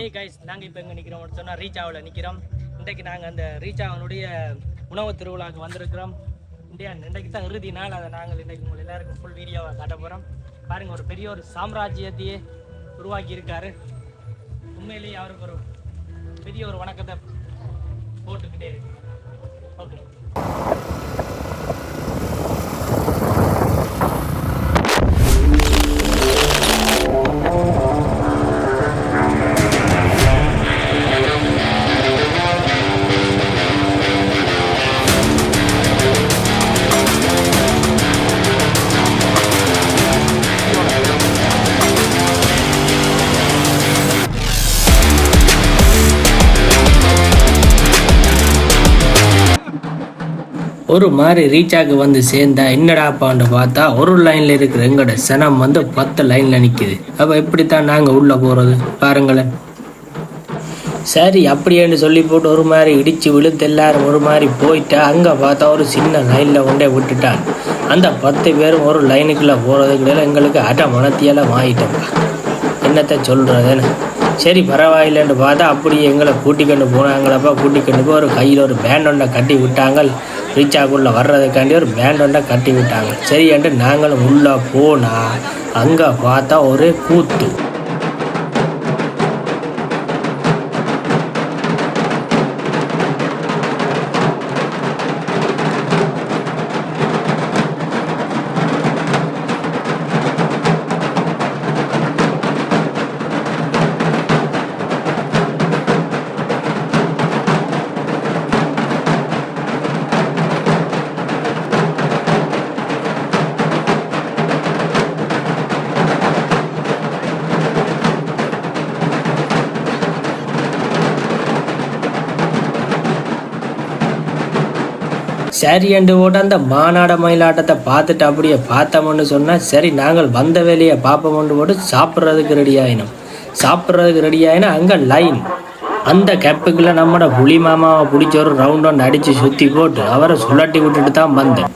ஏய் கைஸ் நாங்கள் இப்போ எங்கே நிற்கிறோம் சொன்னால் ரீச் ரீச்சாவில் நிற்கிறோம் இன்றைக்கு நாங்கள் அந்த ரீச்சாவனுடைய உணவு திருவிழாவுக்கு வந்திருக்கிறோம். இண்டியா இன்றைக்கு தான் இறுதி நாள். அதை நாங்கள் இன்றைக்கு உங்கள் எல்லாருக்கும் ஃபுல் வீடியோவை காட்ட போகிறோம் பாருங்கள் ஒரு பெரிய ஒரு சாம்ராஜ்யத்தையே உருவாக்கி இருக்காரு உண்மையிலேயே அவருக்கு ஒரு பெரிய ஒரு வணக்கத்தை போட்டுக்கிட்டே இருக்கு. ஓகே ஒரு மாதிரி ரீச்சாக்கு வந்து சேர்ந்தா என்னடா அப்பான்னு பார்த்தா ஒரு லைனில் இருக்கிற எங்களோட சனம் வந்து பத்து லைனில் நிற்கிது அப்போ எப்படித்தான் நாங்கள் உள்ளே போகிறது பாருங்களேன். சரி அப்படியேன்னு சொல்லி போட்டு ஒரு மாதிரி இடிச்சு விழுத்து எல்லாரும் ஒரு மாதிரி போயிட்டா அங்கே பார்த்தா ஒரு சின்ன லைனில் கொண்டே விட்டுட்டான் அந்த பத்து பேரும் ஒரு லைனுக்குள்ளே போகிறதுக்குள்ள எங்களுக்கு அட மனத்தியெல்லாம் ஆயிட்டோம்ப்பா என்னத்தை சொல்கிறதுன்னு சரி பரவாயில்லைன்னு பார்த்தா அப்படியே எங்களை கூட்டிக்கொண்டு போனாங்களப்பா. கூட்டிக்கொண்டு போய் ஒரு கையில் ஒரு பேண்ட் ஒன்றை கட்டி விட்டாங்க. ரீச்சாக்குள்ளே வர்றதுக்காண்டி ஒரு பேண்ட் ஒன்றை கட்டி விட்டாங்க. சரி என்று நாங்களும் உள்ளே போனால் அங்கே பார்த்தா ஒரே கூத்து. சரி போட்டு அந்த மாநாட மயிலாட்டத்தை பார்த்துட்டு அப்படியே பார்த்தோம்னு சொன்னால் சரி நாங்கள் வந்த வேலையை பார்ப்போம்னு போட்டு சாப்பிட்றதுக்கு ரெடி ஆயினோம். சாப்பிட்றதுக்கு ரெடி ஆகினா அங்கே லைன் அந்த கேப்புக்குள்ளே நம்மளோட புலி மாமாவை பிடிச்ச ஒரு ரவுண்ட் ஒன்று அடித்து சுற்றி போட்டு அவரை சுழட்டி விட்டுட்டு தான் வந்தேன்.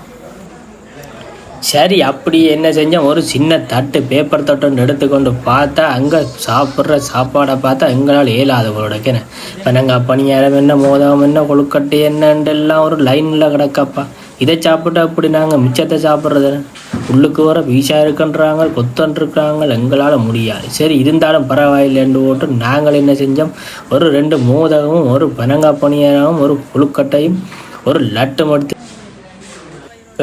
சரி அப்படி என்ன செஞ்சோம் ஒரு சின்ன தட்டு பேப்பர் தட்டுன்னு எடுத்துக்கொண்டு பார்த்தா அங்கே சாப்பிட்ற சாப்பாடை பார்த்தா எங்களால் இயலாத போலக்கேன இப்போ நாங்கள் பணியாரம் என்ன மோதகம் என்ன கொழுக்கட்டு என்னன்ட்டு எல்லாம் ஒரு லைனில் கிடக்கப்பா. இதை சாப்பிட்டு அப்படி நாங்கள் மிச்சத்தை சாப்பிட்றது? உள்ளுக்கு வர வீசா இருக்குன்றாங்க கொத்தன்றிருக்காங்க எங்களால் முடியாது. சரி இருந்தாலும் பரவாயில்லைன்னு போட்டு நாங்கள் என்ன செஞ்சோம்? ஒரு ரெண்டு மோதகமும் ஒரு பனங்காய் பணியாரமும் ஒரு கொழுக்கட்டையும் ஒரு லட்டும் எடுத்து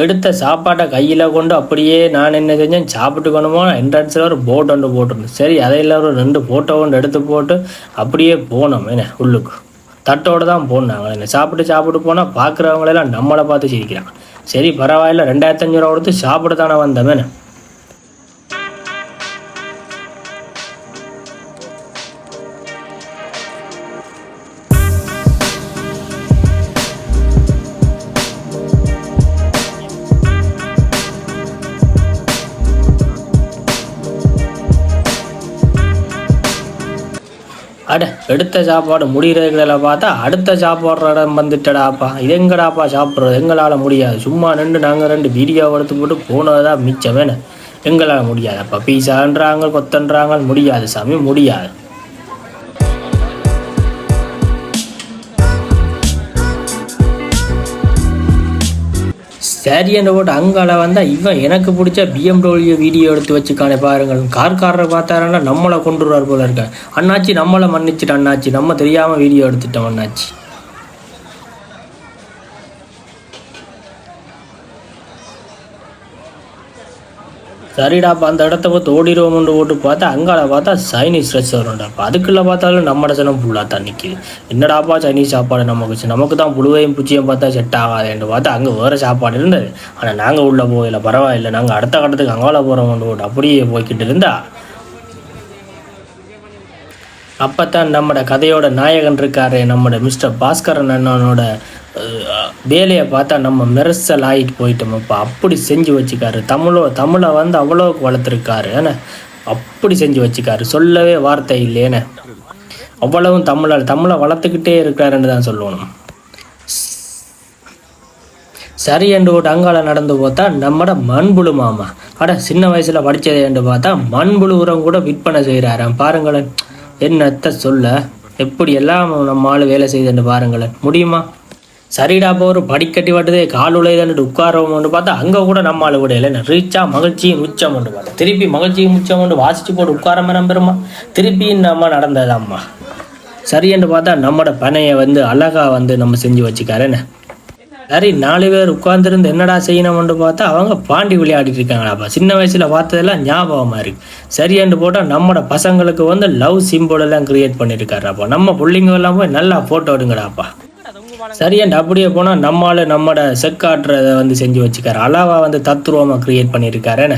எடுத்த சாப்பாட்டை கையில் கொண்டு அப்படியே நான் என்ன செஞ்சேன் சாப்பிட்டுக்கணுமோ என்ட்ரன்ஸில் ஒரு போட் ஒன்று போட்டிருந்தேன். சரி அதையில் ஒரு ரெண்டு ஃபோட்டோ ஒன்று எடுத்து போட்டு அப்படியே போனோம். என்ன உள்ளுக்கு. தட்டோடு தான் போனாங்க என்ன சாப்பிட்டு சாப்பிட்டு போனால் பார்க்குறவங்களெல்லாம் நம்மளை பார்த்து சிரிக்கிறாங்க. சரி பரவாயில்ல ரெண்டாயிரத்தி ரூபா கொடுத்து சாப்பிட்டு தானே வந்தோம். என்ன எடுத்த சாப்பாடு முடிகிறதுல பார்த்தா அடுத்த சாப்பாடுற இடம் வந்துட்டடாப்பா. இது எங்கடாப்பா சாப்பிட்றது? எங்களால் முடியாது. சும்மா நின்று நாங்கள் ரெண்டு வீடியோ எடுத்து போட்டு போனதுதான் மிச்சம் வேணும் எங்களால் முடியாது அப்போ பீஸான்றாங்க கொத்தன்றாங்க முடியாது சாமி முடியாது. சரி என்ற போட்டு அங்கால வந்தால் இவன் எனக்கு பிடிச்ச பிஎம்டபிள்யூ வீடியோ எடுத்து வச்சுக்கானே பாருங்கள் கார்காரரை பார்த்தாருன்னா நம்மளை கொண்டு வருவார் போல இருக்க அண்ணாச்சி நம்மளை மன்னிச்சிட்டு அண்ணாச்சி நம்ம தெரியாமல் வீடியோ எடுத்துட்டோம் அண்ணாச்சி சரிடாப்பா அந்த இடத்த பார்த்து ஓடிடுவோம்னு போட்டு பார்த்தா அங்கால பார்த்தா சைனீஸ் ரெஸ்டாரண்ட்டாப்பா அதுக்குள்ளே பார்த்தாலும் நம்ம சனம் ஃபுல்லாக தான் நிற்கிது என்னடாப்பா சைனீஸ் சாப்பாடு நமக்கு நமக்கு தான் புழுவையும் பூச்சியும் பார்த்தா செட் ஆகாதுன்னு பார்த்தா அங்கே வேறு சாப்பாடு இருந்தது. ஆனால் நாங்கள் உள்ளே போகல பரவாயில்ல. நாங்கள் அடுத்த கட்டத்துக்கு அங்கால போகிறோம்னு போட்டு அப்படியே போய்கிட்டு இருந்தா. தான் நம்மட கதையோட நாயகன் இருக்காரு நம்மட மிஸ்டர் பாஸ்கரன் அண்ணனோட வேலையை பார்த்தா நம்ம மெர்சல் ஆகிட்டு போயிட்டோமப்பா அப்படி செஞ்சு வச்சுக்காரு. தமிழோ தமிழை வந்து அவ்வளோக்கு வளர்த்துருக்காரு. ஏன்னா அப்படி செஞ்சு வச்சுக்காரு. சொல்லவே வார்த்தை இல்லையேன்னு அவ்வளவும் தமிழால் தமிழை வளர்த்துக்கிட்டே இருக்கிறாருன்னு தான் சொல்லணும். சரி என்று ஒரு அங்கால நடந்து பார்த்தா நம்மட மண்புழு மாமா. அட சின்ன வயசுல படிச்சது என்று பார்த்தா மண்புழு உரம் கூட விற்பனை செய்கிறாராம். பாருங்களேன் என்னத்த சொல்ல? எப்படி எல்லாம் நம்ம ஆள் வேலை செய்யுதுன்னு பாருங்களேன். முடியுமா? சரிடா அப்போ ஒரு படிக்கட்டி வாட்டுதே கால் உழைதன்ட்டு உட்காரவோம்னு பார்த்தா அங்கே கூட நம்ம ஆள் விட இல்லை. ரீச்சா மகிழ்ச்சியும் உச்சம் கொண்டு பார்த்தா. திருப்பி மகிழ்ச்சியும் உச்சம் கொண்டு வாசிச்சு போட்டு உட்காராம நம்புறோமா திருப்பியும் நம்ம நடந்ததாம்மா. சரியென்று பார்த்தா நம்மட பனையை வந்து அழகா வந்து நம்ம செஞ்சு வச்சுக்காரேன்னு சரி நாலு பேர் உட்காந்துருந்து என்னடா செய்யணும்னு பார்த்தா அவங்க பாண்டி விளையாடிட்டு இருக்காங்களாப்பா. சின்ன வயசில் பார்த்ததெல்லாம் ஞாபகமாக இருக்குது சரியென்று போட்டால் நம்மட பசங்களுக்கு வந்து லவ் சிம்பிள் எல்லாம் கிரியேட் பண்ணியிருக்காருப்பா நம்ம பிள்ளைங்க எல்லாம் போய் நல்லா ஃபோட்டோ எடுங்கடாப்பா. சரியண்டு அப்படியே போனால் நம்மளால நம்மட செக்காட்டுறதை வந்து செஞ்சு வச்சுக்காரு. அலாவா வந்து தத்ரூபமா கிரியேட் பண்ணியிருக்காருன்னு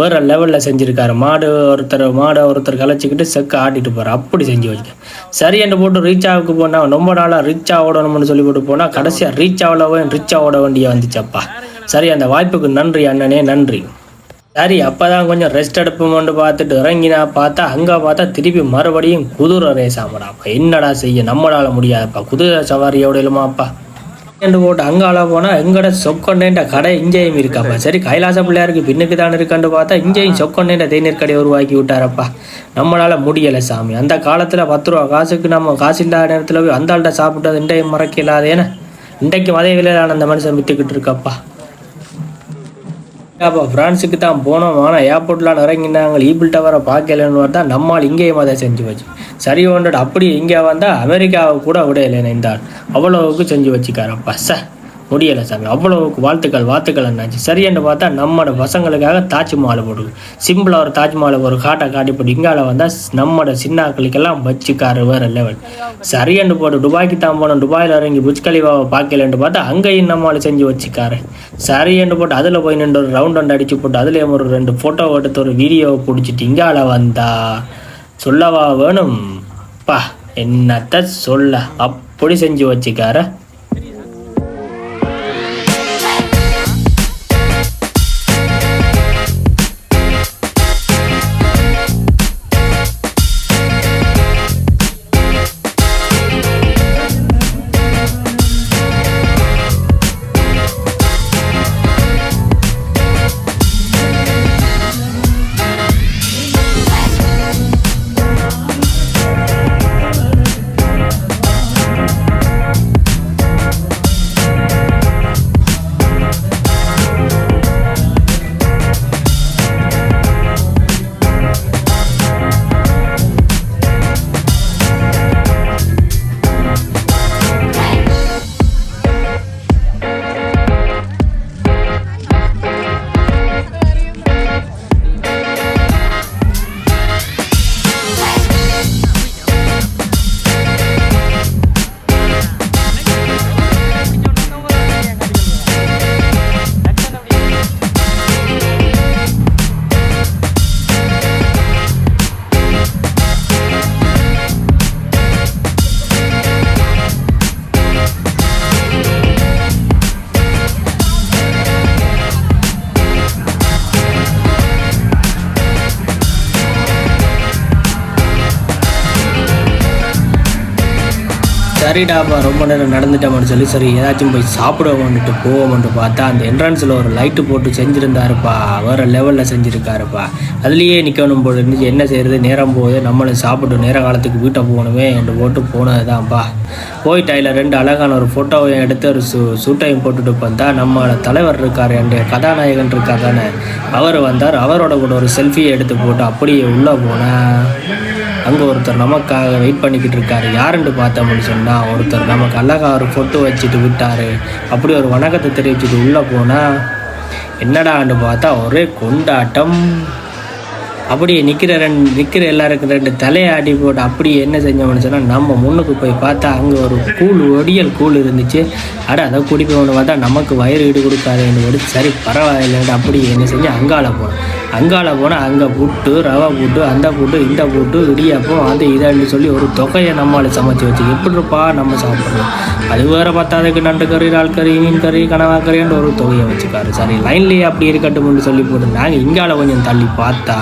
வேற லெவலில் செஞ்சுருக்காரு. மாடு ஒருத்தர் மாடை ஒருத்தர் கலைச்சிக்கிட்டு செக்க ஆட்டிட்டு போகிறார் அப்படி செஞ்சு வச்சுக்க சரியண்டு போட்டு ரீச்சாவுக்கு போனா போனால் ரொம்ப நாளாக ரீச் ஓடணும்னு சொல்லி போட்டு போனால் கடைசியாக ரீச் ஆகலவும் ரீச் ஆக வேண்டிய வந்துச்சப்பா சரி அந்த வாய்ப்புக்கு நன்றி அண்ணனே நன்றி. சரி அப்பதான் கொஞ்சம் ரெஸ்ட் எடுப்போம்னு பார்த்துட்டு இறங்கினா பார்த்தா அங்கே பார்த்தா திருப்பி மறுபடியும் குதிரை ரேஸ் ஆமாடாப்பா என்னடா செய்ய? நம்மளால முடியாதுப்பா. குதிரை சவாரியோட இல்லமாப்பா என்று போட்டு அங்கால போனால் எங்கட சொக்கொண்டேன்ற கடை இங்கேயும் இருக்காப்பா. சரி கைலாச பிள்ளையாருக்கு பின்னுக்கு தான் இருக்கான்னு பார்த்தா இங்கேயும் சொக்கொண்டேன்ற தேநீர் கடையை உருவாக்கி விட்டாரப்பா. நம்மளால முடியலை சாமி. அந்த காலத்தில் பத்து ரூபா காசுக்கு நம்ம காசு இல்லாத நேரத்தில் போய் அந்த ஆள்கிட்ட சாப்பிட்டது இன்றையும் மறக்க இல்லாதேன்னு இன்றைக்கும் அதே விலையிலான அந்த மனுஷன் வித்துக்கிட்டு இருக்காப்பா. அப்போ ஃப்ரான்ஸுக்கு தான் போனோம். ஆனால் ஏர்போர்ட்லாம் இறங்கினாங்க. ஈபிள் டவரை பார்க்கலன்னு பார்த்தா நம்மால் இங்கேயும் அதை செஞ்சு வச்சு. சரி ஒன்றோட. அப்படி இங்கே வந்தால் அமெரிக்காவை கூட விடையில நினைந்தார் அவ்வளவுக்கு செஞ்சு வச்சுக்காரப்பா சார் முடியலை சாமி. அவ்வளவுக்கு வாழ்த்துக்கள் வாழ்த்துக்கள் என்னாச்சு சரியென்று பார்த்தா நம்மளோட பசங்களுக்காக தாஜ்மஹாலை போடுது சிம்பிளாக ஒரு தாஜ்மஹாலை ஒரு காட்டை காட்டி போட்டு இங்கால வந்தால் நம்மளோட சின்னாக்களுக்கெல்லாம் வச்சுக்காரு வேறு லெவல் சரியென்று போட்டு துபாய்க்கு தான் போனோம். துபாயில் இறங்கி புஜ் கலிவாவை பார்க்கலன்ட்டு பார்த்தா அங்கேயும் நம்மளை செஞ்சு வச்சுக்காரு. சரியென்று போட்டு அதில் போய் நின்று ஒரு ரவுண்ட் ஒன்று அடிச்சு போட்டு அதுலேயும் ஒரு ரெண்டு ஃபோட்டோ எடுத்து ஒரு வீடியோவை பிடிச்சிட்டு இங்கால வந்தா. சொல்லவா வேணும்? பா என்னத்த சொல்ல? அப்படி செஞ்சு வச்சுக்கார. சரிடாப்பா ரொம்ப நேரம் நடந்துட்டோம்னு சொல்லி சரி ஏதாச்சும் போய் சாப்பிடுவோம்னுட்டு போவோம்னு பார்த்தா அந்த என்ட்ரன்ஸில் ஒரு லைட்டு போட்டு செஞ்சுருந்தாருப்பா. வேறு லெவலில் செஞ்சுருக்காருப்பா. அதுலேயே நிற்கணும் போல இருந்துச்சு என்ன செய்கிறது நேரம் போகுது. நம்மளும் சாப்பிட்டு நேர காலத்துக்கு வீட்டை போகணுமே என்று போட்டு போனதுதான்ப்பா போய் டைல ரெண்டு அழகான ஒரு ஃபோட்டோவையும் எடுத்து ஒரு சு சூட்டையும் போட்டுட்டு பார்த்தா நம்ம தலைவர் இருக்கார் என்ற கதாநாயகன் இருக்கார் தானே. அவர் வந்தார். அவரோட கூட ஒரு செல்ஃபியை எடுத்து போட்டு அப்படியே உள்ளே போனேன். அங்கே ஒருத்தர் நமக்காக வெயிட் பண்ணிக்கிட்டு இருக்காரு. யாருன்னு பார்த்தோம்னு சொன்னால் ஒருத்தர் நமக்கு அழகாக ஒரு ஃபோட்டோ வச்சுட்டு விட்டாரு. அப்படி ஒரு வணக்கத்தை தெரிவிச்சுட்டு உள்ளே போனால் என்னடான்னு பார்த்தா ஒரே கொண்டாட்டம். அப்படியே நிற்கிற ரெண்டு நிற்கிற எல்லாருக்கும் ரெண்டு தலையாடி போட்டு அப்படியே என்ன செஞ்சோம்னு சொன்னால் நம்ம முன்னுக்கு போய் பார்த்தா அங்கே ஒரு கூழ் ஒடியல் கூழ் இருந்துச்சு. அட அதை குடிப்போம்னு பார்த்தா நமக்கு வயிறு ஈடு கொடுக்காதுன்னு ஒரு சரி பரவாயில்லைன்னு அப்படியே என்ன செஞ்சு அங்கால போனோம் அங்கால போனால் அங்கே புட்டு ரவை புட்டு அந்த புட்டு இந்த புட்டு இடியாப்பம் அது இதான்னு சொல்லி ஒரு தொகையை நம்மளை சமைச்சு வச்சு எப்படிப்பா நம்ம சாப்பிட்றோம் அது வேறு பத்தாதுக்கு நண்டு கறி இறால் கறி மீன் கறி கனவா கறின்ற ஒரு தொகையை வச்சுக்காரு. சரி லைன்லேயே அப்படி இருக்கட்டும்னு சொல்லி போட்டு நாங்கள் இங்கால கொஞ்சம் தள்ளி பார்த்தா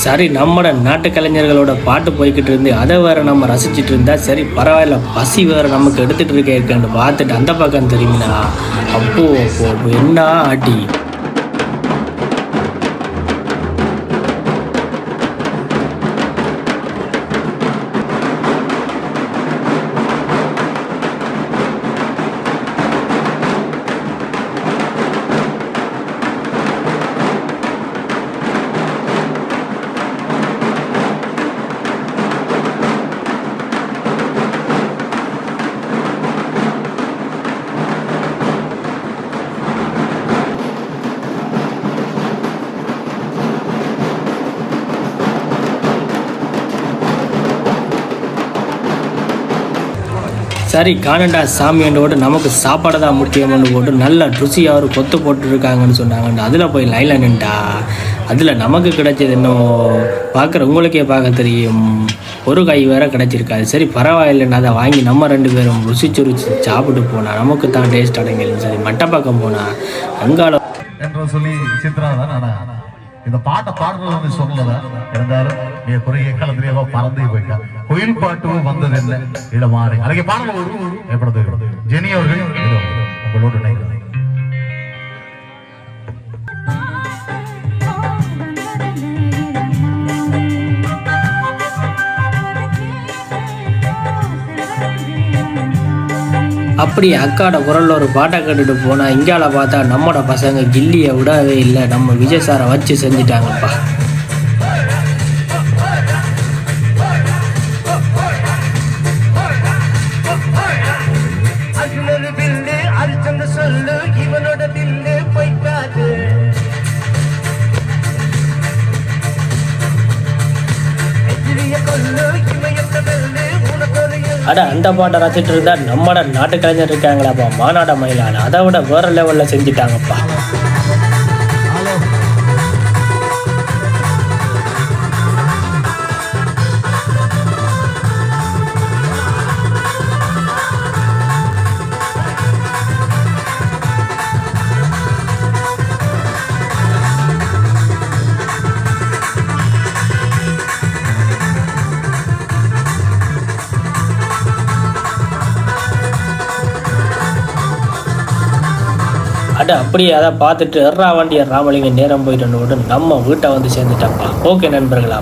சரி நம்மட நாட்டு கலைஞர்களோட பாட்டு போய்கிட்டு இருந்து அதை வேற நம்ம ரசிச்சிட்டு இருந்தா சரி பரவாயில்ல பசி வேற நமக்கு எடுத்துட்டு இருக்கேன்னு பார்த்துட்டு அந்த பக்கம் தெரியுமினா அப்போ அப்போ அப்போ என்ன ஆட்டி சரி காணண்டா சாமியோட நமக்கு சாப்பாடு தான் முக்கியம்னு போட்டு நல்லா ருசியாக ஒரு கொத்து போட்டுருக்காங்கன்னு சொன்னாங்கன்னு அதில் போய் லைனில் நின்ட்டா அதில் நமக்கு கிடைச்சது என்னவோ? பார்க்குற உங்களுக்கே பார்க்க தெரியும். ஒரு கை வேற கிடச்சிருக்காது. சரி பரவாயில்லைன்னு அதை வாங்கி நம்ம ரெண்டு பேரும் ருசிச்சு ருசி சாப்பிட்டு போனால் நமக்கு தான் டேஸ்ட் அடங்கல சரி மட்டப்பாக்கம் போனால் அங்கால என்று சொல்லி சித்ராதான் ஆனால் இந்த பாட்டை பாடுறது வந்து சொல்லல. இருந்தாலும் நீ குறுகிய காலத்திலேயே பறந்து போயிட்டா. கோயில் பாட்டு வந்தது என்ன? இடமாறி அன்றைக்கு பாடல ஒரு ஏற்படுது ஜெனி அவர்கள் உங்களோடு இணைகிறார். அப்படி அக்காட குரலில் ஒரு பாட்டை கேட்டுட்டு போனால் இங்கால பார்த்தா நம்மளோட பசங்க கில்லியை விடவே இல்லை. நம்ம விஜய் சாரை வச்சு செஞ்சிட்டாங்கப்பா. அட அந்த பாட்டை ரசிட்டு இருந்தா நம்மட நாட்டு கலைஞர் இருக்காங்களாப்பா? மாநாட மயிலான அதை விட வேற லெவல்ல செஞ்சுட்டாங்கப்பா. அட அப்படியே அதை பார்த்துட்டு எர்ரா வண்டிய ராமலிங்க நேரம் போயிட்டு நம்ம வீட்டை வந்து சேர்ந்துட்டாப்பா ஓகே நண்பர்களா